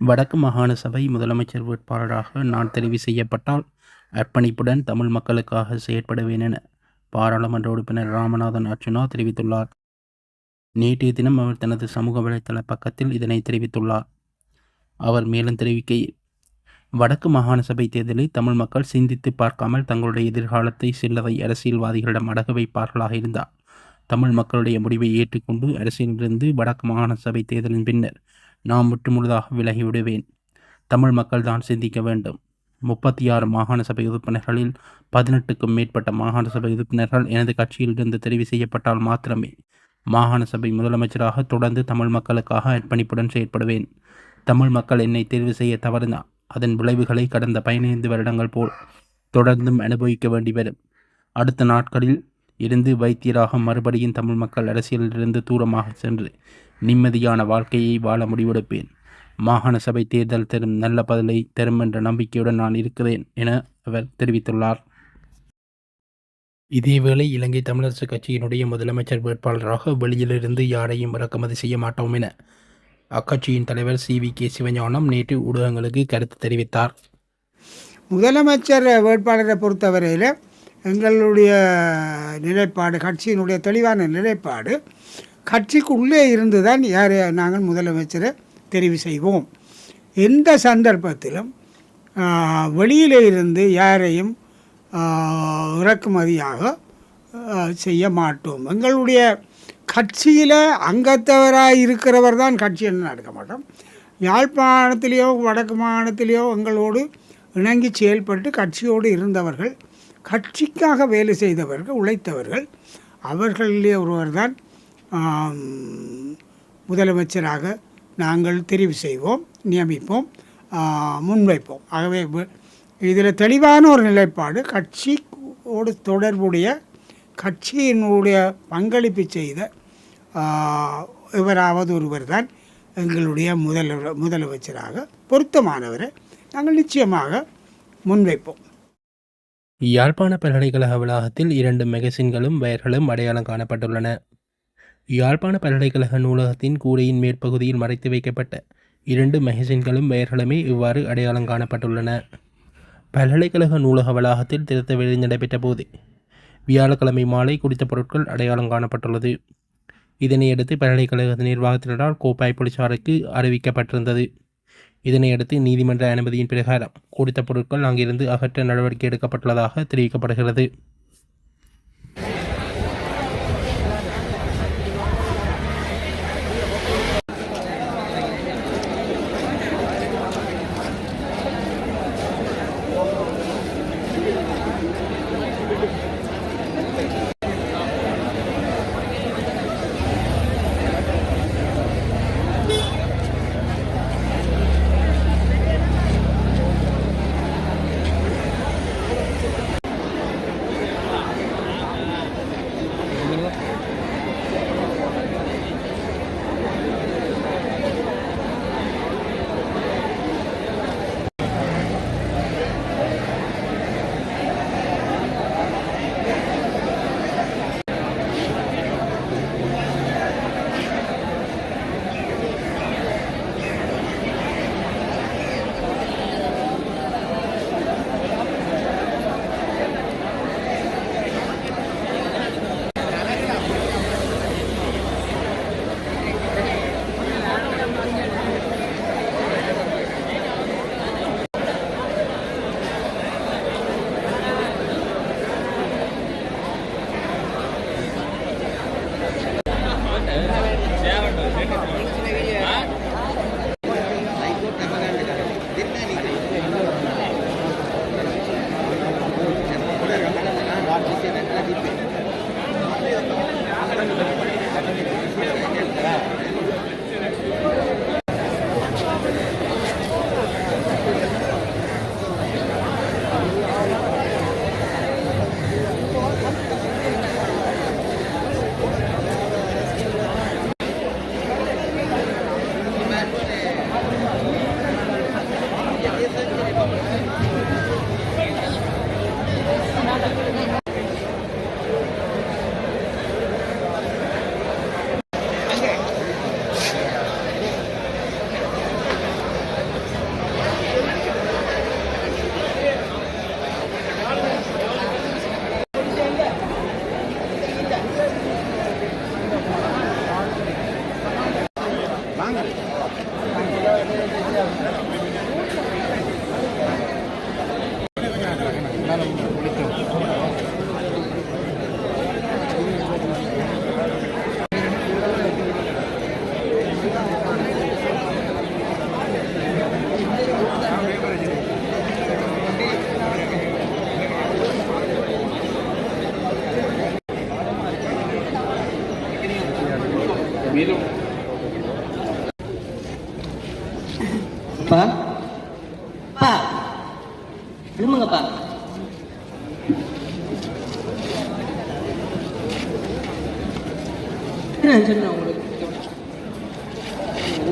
வடக்கு மாகாண சபை முதலமைச்சர் வேட்பாளராக நான் தெரிவு செய்யப்பட்டால் அர்ப்பணிப்புடன் தமிழ் மக்களுக்காக செயற்படுவேன் என பாராளுமன்ற உறுப்பினர் ராமநாதன் அர்ச்சுனா தெரிவித்துள்ளார். நேற்றைய தினம் அவர் தனது சமூக வலைதள பக்கத்தில் இதனை தெரிவித்துள்ளார். அவர் மேலும் தெரிவிக்கையில் வடக்கு மாகாண சபை தேர்தலை தமிழ் மக்கள் சிந்தித்து பார்க்காமல் தங்களுடைய எதிர்காலத்தை சில்லறை அரசியல்வாதிகளிடம் அடக வைப்பார்களாக இருந்தார். தமிழ் மக்களுடைய முடிவை ஏற்றுக்கொண்டு அரசியலிருந்து வடக்கு மாகாண சபை தேர்தலின் பின்னர் நான் முற்றுமுழுதாக விலகிவிடுவேன். தமிழ் மக்கள் தான் சிந்திக்க வேண்டும். முப்பத்தி ஆறு மாகாண சபை உறுப்பினர்களில் பதினெட்டுக்கும் மேற்பட்ட மாகாண சபை உறுப்பினர்கள் எனது கட்சியிலிருந்து தெரிவு செய்யப்பட்டால் மாத்திரமே. மாகாண சபை முதலமைச்சராக தொடர்ந்து தமிழ் மக்களுக்காக அர்ப்பணிப்புடன் செயற்படுவேன். தமிழ் மக்கள் என்னை தேர்வு செய்ய தவறினால் அதன் விளைவுகளை கடந்த பதினைந்து வருடங்கள் போல் தொடர்ந்தும் அனுபவிக்க வேண்டி வரும். அடுத்த நாட்களில் இருந்து வைத்தியராக மறுபடியும் தமிழ் மக்கள் அரசியலிலிருந்து தூரமாக சென்று நிம்மதியான வாழ்க்கையை வாழ முடிவெடுப்பேன். மாகாண சபை தேர்தல் தரும் நல்ல பதிலை தரும் என்ற நம்பிக்கையுடன் நான் இருக்கிறேன் என அவர் தெரிவித்துள்ளார். இதேவேளை இலங்கை தமிழரசு கட்சியினுடைய முதலமைச்சர் வேட்பாளராக வெளியிலிருந்து யாரையும் இறக்குமதி செய்ய மாட்டோம் என அக்கட்சியின் தலைவர் சி. வி. கே. சிவஞானம் நேற்று ஊடகங்களுக்கு கருத்து தெரிவித்தார். முதலமைச்சர் வேட்பாளரை பொறுத்தவரையில் எங்களுடைய நிலைப்பாடு கட்சியினுடைய தெளிவான நிலைப்பாடு கட்சிக்குள்ளே இருந்து தான் யார் நாங்கள் முதலமைச்சரை தெரிவு செய்வோம். எந்த சந்தர்ப்பத்திலும் ஆ, வெளியிலே இருந்து யாரையும் இறக்குமதியாக செய்ய மாட்டோம். எங்களுடைய கட்சியில் அங்கத்தவராக இருக்கிறவர் தான் கட்சி நடக்க மாட்டோம். யாழ்ப்பாணத்திலேயோ வடக்கு மாநிலத்திலேயோ எங்களோடு இணங்கி செயல்பட்டு கட்சியோடு இருந்தவர்கள் கட்சிக்காக வேலை செய்தவர்கள் உழைத்தவர்கள் அவர்களிலே ஒருவர் தான் முதலமைச்சராக நாங்கள் தெரிவு செய்வோம் நியமிப்போம் முன்வைப்போம். ஆகவே இதில் தெளிவான ஒரு நிலைப்பாடு கட்சியோடு தொடர்புடைய கட்சியினுடைய பங்களிப்பு செய்த இவராவது ஒருவர் தான் எங்களுடைய முதல் முதலமைச்சராக பொருத்தமானவரை நாங்கள் நிச்சயமாக முன்வைப்போம். யாழ்ப்பாண பல்கலைக்கழக வளாகத்தில் இரண்டு மெகசின்களும் வயர்களும் அடையாளம் காணப்பட்டுள்ளன. யாழ்ப்பாண பல்கலைக்கழக நூலகத்தின் கூரையின் மேற்பகுதியில் மறைத்து வைக்கப்பட்ட இரண்டு மெகசின்களும் வயர்களுமே இவ்வாறு அடையாளம் காணப்பட்டுள்ளன. பல்கலைக்கழக நூலக வளாகத்தில் திருத்த வேலை நடைபெற்ற போது வியாழக்கிழமை மாலை குறித்த பொருட்கள் அடையாளம் காணப்பட்டுள்ளது. இதனையடுத்து பல்கலைக்கழக நிர்வாகத்தினரால் கோப்பாய் போலீசாருக்கு அறிவிக்கப்பட்டிருந்தது. இதனையடுத்து நீதிமன்ற அனுமதியின் பிரகாரம் குறித்த பொருட்கள் அங்கிருந்து அகற்ற நடவடிக்கை எடுக்கப்பட்டுள்ளதாக தெரிவிக்கப்படுகிறது.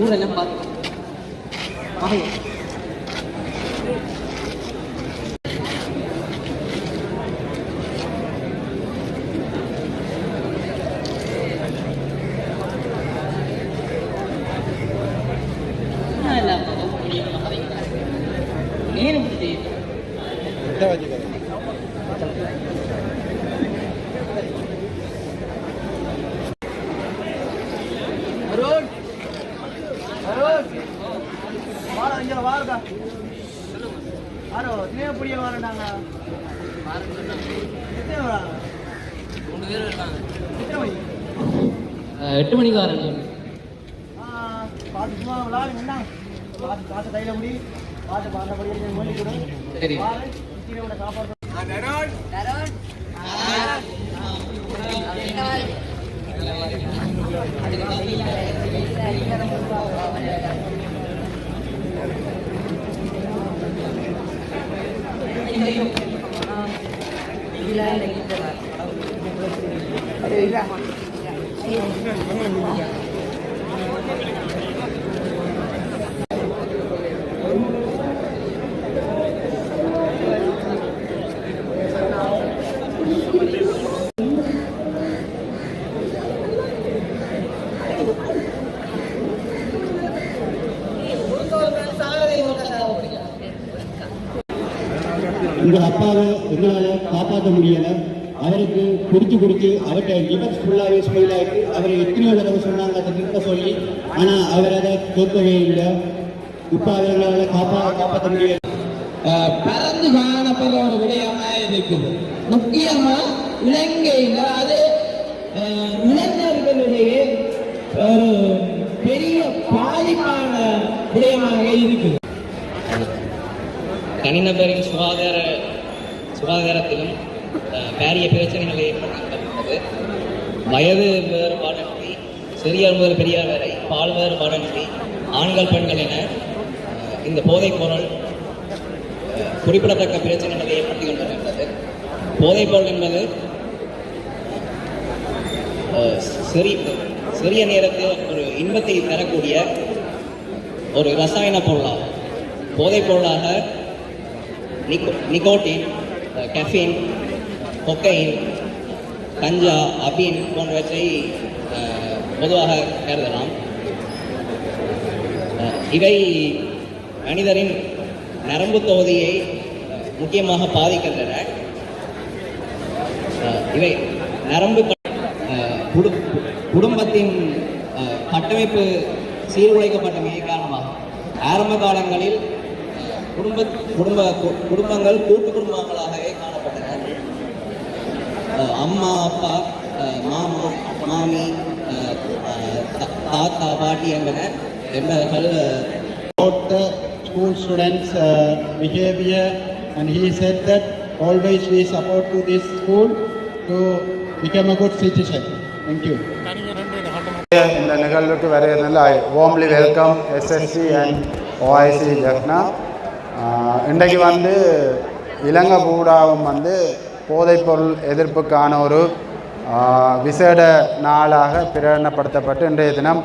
ஊரெல்லாம் பார்த்து வாடா ஆரோ தினே புடிய வாரண்டாங்க எத்தனை வராங்க மூணு பேர் இருக்காங்க எத்தனை மணி? எட்டு மணிக்கு வரேன் ஆ, பார்த்து சும்மா விளாடுங்க என்ன? பார்த்து பார்த்து கையில் முடி பார்த்து பார்த்தபடி எடுத்து மொழி கொடு. சரி. சாப்பாடு காப்பாற்ற முடியலை. அவருக்கு குடிச்சு குடிச்சு அவர்கிட்ட லிவர்ஸ் ஃபுல்லாகவே ஸ்மெயில் ஆகிட்டு அவரை எத்தனையோ தடவை சொன்னாங்க அதை நிற்க சொல்லி. ஆனால் அவர் அதை கேட்கவே இல்லை. இப்போ அவர்களால் காப்பா காப்பாற்ற முடியல. அஹ், பறந்து காணப்படுற ஒரு விடயமா இருக்குது முக்கியமா இலங்கையில் அது இளைஞர்களிடையே ஒரு பெரிய பாதிப்பான விடயமாக இருக்குது. தனிநபரின் சுகாதார சுகாதாரத்திலும் அஹ், பாரிய பிரச்சனைகள் ஏற்படுத்தப்பட்டது. வயது வேறுபாடின்றி சிறியார் முதல் பெரியார் வரை பால் வேறுபாடின்றி ஆண்கள் பெண்கள் என இந்த போதைப் பொருள் குறிப்பிடத்தக்க பிரச்சனைகளை ஏற்படுத்தி கொண்டிருக்கின்றது. போதைப் பொருள் என்பது சிறி சிறிய நேரத்தில் ஒரு இன்பத்தை தரக்கூடிய ஒரு ரசாயன பொருளாகும். போதைப் பொருளாக நிக்கோ நிக்கோட்டின் கெஃபின் கொக்கைன் கஞ்சா அபீன் போன்றவற்றை பொதுவாக கருதலாம். இவை மனிதரின் நரம்பு தொகுதியை முக்கியமாக பாதிக்கின்றன. இவை நரம்பு குடும்பத்தின் கட்டமைப்பு சீர்குலைக்கப்பட்டமையை காரணமாக ஆரம்ப காலங்களில் குடும்ப குடும்ப குடும்பங்கள் கூட்டு குடும்பங்களாக அம்மா அப்பா மாமா மாமி தாத்தா பாட்டி என்பன என்பவர்கள் அஹ், about the school students' uh, behavior, and he said that always we support to this school to become a good citizen. Thank you. இந்த நிகழ்வுக்கு I warmly welcome SSC and OIC Jaffna இன்றைக்கு வந்து இலங்கை பூடாவும் வந்து போதைப்பொருள் எதிர்ப்புக்கான ஒரு விசேட நாளாக பிரகடனப்படுத்தப்பட்டு இன்றைய தினம்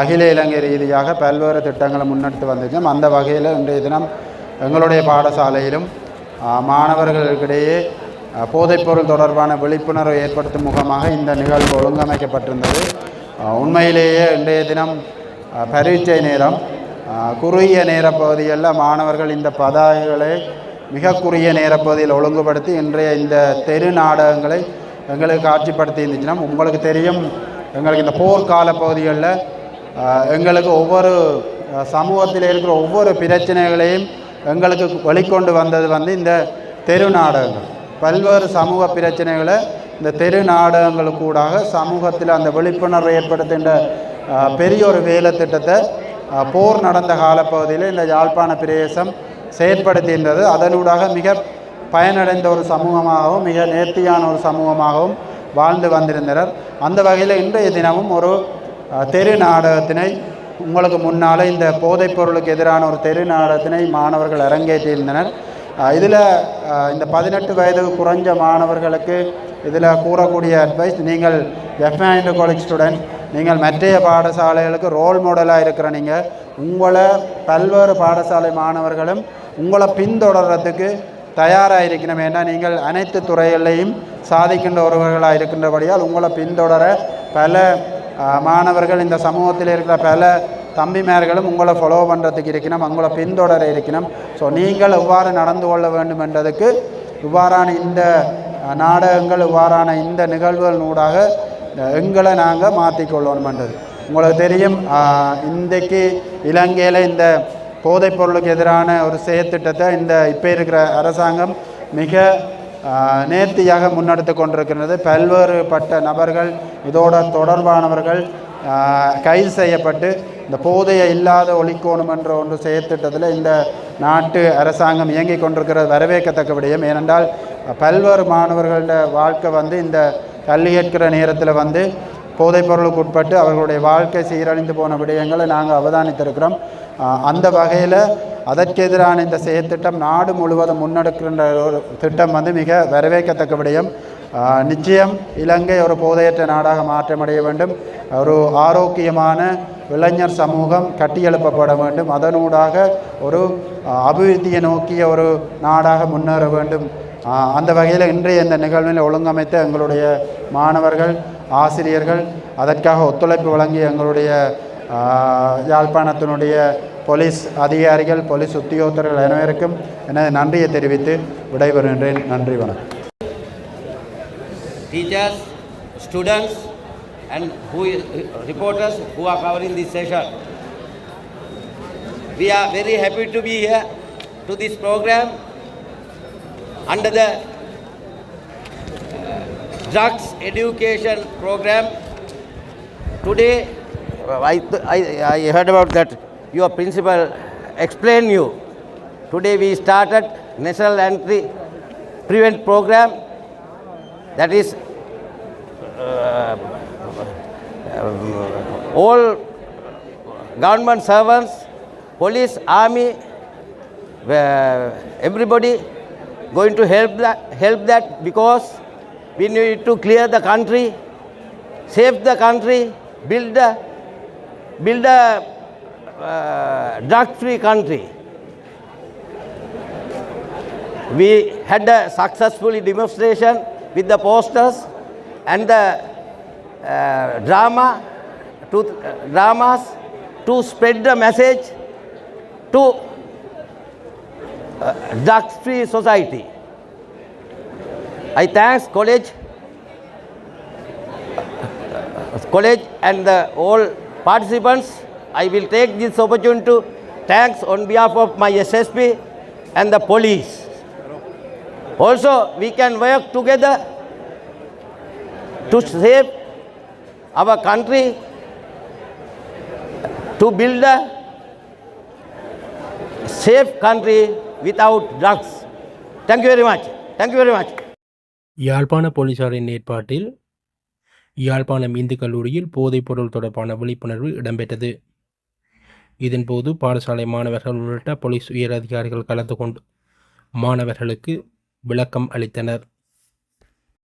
அகில இலங்கை ரீதியாக பல்வேறு திட்டங்களை முன்னெடுத்து வந்திருக்கோம். அந்த வகையில் இன்றைய தினம் எங்களுடைய பாடசாலையிலும் மாணவர்களுக்கிடையே போதைப்பொருள் தொடர்பான விழிப்புணர்வை ஏற்படுத்தும் முகமாக இந்த நிகழ்வு ஒழுங்கமைக்கப்பட்டிருந்தது. உண்மையிலேயே இன்றைய தினம் பரீட்சை நேரம் குறுகிய நேர பகுதிகளில் மாணவர்கள் இந்த பதாகைகளை மிக குறுகிய நேரப்பகுதியில் ஒழுங்குபடுத்தி இன்றைய இந்த தெரு நாடகங்களை எங்களுக்கு காட்சிப்படுத்தி இருந்துச்சுன்னா உங்களுக்கு தெரியும் எங்களுக்கு இந்த போர்க்கால பகுதிகளில் எங்களுக்கு ஒவ்வொரு சமூகத்தில் இருக்கிற ஒவ்வொரு பிரச்சனைகளையும் எங்களுக்கு வெளிக்கொண்டு வந்தது வந்து இந்த தெரு நாடகங்கள். பல்வேறு சமூக பிரச்சனைகளை இந்த தெரு நாடகங்களுக்கூடாக சமூகத்தில் அந்த விழிப்புணர்வை ஏற்படுத்துகின்ற பெரிய ஒரு வேலை திட்டத்தை போர் நடந்த காலப்பகுதியில் இந்த யாழ்ப்பாண பிரதேசம் செயற்படுத்தின்றது. அதனூடாக மிக பயனடைந்த ஒரு சமூகமாகவும் மிக நேர்த்தியான ஒரு சமூகமாகவும் வாழ்ந்து வந்திருந்தனர். அந்த வகையில் இன்றைய தினமும் ஒரு தெரு நாடகத்தினை உங்களுக்கு முன்னால் இந்த போதைப் பொருளுக்கு எதிரான ஒரு தெரு நாடகத்தினை மாணவர்கள் அரங்கேற்றியிருந்தனர். இதில் இந்த பதினெட்டு வயதுக்கு குறைஞ்ச மாணவர்களுக்கு இதில் கூறக்கூடிய அட்வைஸ் நீங்கள் எஃப்ஐண்ட் காலேஜ் ஸ்டூடெண்ட் நீங்கள் மற்றைய பாடசாலைகளுக்கு ரோல் மாடலாக இருக்கிற நீங்கள் உங்களை பல்வேறு பாடசாலை மாணவர்களும் உங்களை பின்தொடர்றதுக்கு தயாராக இருக்கணும். ஏன்னா நீங்கள் அனைத்து துறைகளையும் சாதிக்கின்ற ஒருவர்களாக இருக்கின்றபடியால் உங்களை பின்தொடர பல மாணவர்கள் இந்த சமூகத்தில் இருக்கிற பல தம்பிமார்களும் உங்களை ஃபாலோ பண்ணுறதுக்கு இருக்கணும் உங்களை பின்தொடர இருக்கணும். ஸோ நீங்கள் எவ்வாறு நடந்து கொள்ள வேண்டும் என்றதுக்கு இவ்வாறான இந்த நாடகங்கள் இவ்வாறான இந்த நிகழ்வுகள் ஊடாக எங்களை நாங்கள் மாற்றிக்கொள்ளணுமென்றது உங்களுக்கு தெரியும் இன்றைக்கு இலங்கையில் இந்த போதைப் பொருளுக்கு எதிரான ஒரு செயற்திட்டத்தை இந்த இப்போ இருக்கிற அரசாங்கம் மிக நேர்த்தியாக முன்னெடுத்து கொண்டிருக்கின்றது. பல்வேறுபட்ட நபர்கள் இதோட தொடர்பானவர்கள் கைது செய்யப்பட்டு இந்த போதையை இல்லாத ஒழிக்கணும் என்ற ஒன்று செயற்திட்டத்தில் இந்த நாட்டு அரசாங்கம் இயங்கி கொண்டிருக்கிறது. வரவேற்கத்தக்க விடயம். ஏனென்றால் பல்வேறு மாணவர்களோட வாழ்க்கை வந்து இந்த கல்வி கேட்கிற நேரத்தில் வந்து போதைப் பொருளுக்கு உட்பட்டு அவர்களுடைய வாழ்க்கை சீரழிந்து போன விடயங்களை நாங்கள் அவதானித்திருக்கிறோம். அந்த வகையில் அதற்கு எதிரான இந்த செயற்திட்டம் நாடு முழுவதும் முன்னெடுக்கின்ற ஒரு திட்டம் வந்து மிக வரவேற்கத்தக்க விடயம். நிச்சயம் இலங்கை ஒரு போதையற்ற நாடாக மாற்றமடைய வேண்டும். ஒரு ஆரோக்கியமான இளைஞர் சமூகம் கட்டியெழுப்பப்பட வேண்டும். அதனூடாக ஒரு அபிவிருத்தியை நோக்கிய ஒரு நாடாக முன்னேற வேண்டும். அந்த வகையில் இன்றைய இந்த நிகழ்வில் ஒழுங்கமைத்த எங்களுடைய மாணவர்கள் ஆசிரியர்கள் அதற்காக ஒத்துழைப்பு வழங்கிய எங்களுடைய யாழ்ப்பாணத்தினுடைய போலீஸ் அதிகாரிகள் போலீஸ் உத்தியோகத்தர்கள் அனைவருக்கும் எனது நன்றியை தெரிவித்து விடைபெறுகின்றேன் நன்றி வணக்கம் teachers students and who reporters who are covering covering session session. We are very happy to be here to this program under the drugs education program. Today, I, I, I heard about that your principal explained you. Today we started national entry prevent program that is uh, um, all government servants, police, army, uh, everybody going to help that, help that because we need to clear the country, save the country, build a, build a uh, drug-free country. We had a successful demonstration with the posters and the uh, drama, to, uh, dramas to spread the message to uh, drug-free society. I thanks college, college and the all participants. I will take this opportunity to thanks on behalf of my SSP and the police. Also, we can work together to save our country, to build a safe country without drugs. Thank you very much. Thank you very much. யாழ்ப்பாண போலீசாரின் ஏற்பாட்டில் யாழ்ப்பாணம் இந்து கல்லூரியில் போதைப்பொருள் தொடர்பான விழிப்புணர்வு இடம்பெற்றது. இதன்போது பாடசாலை மாணவர்கள் உள்ளிட்ட போலீஸ் உயர் அதிகாரிகள் கலந்து கொண்டு மாணவர்களுக்கு விளக்கம் அளித்தனர்.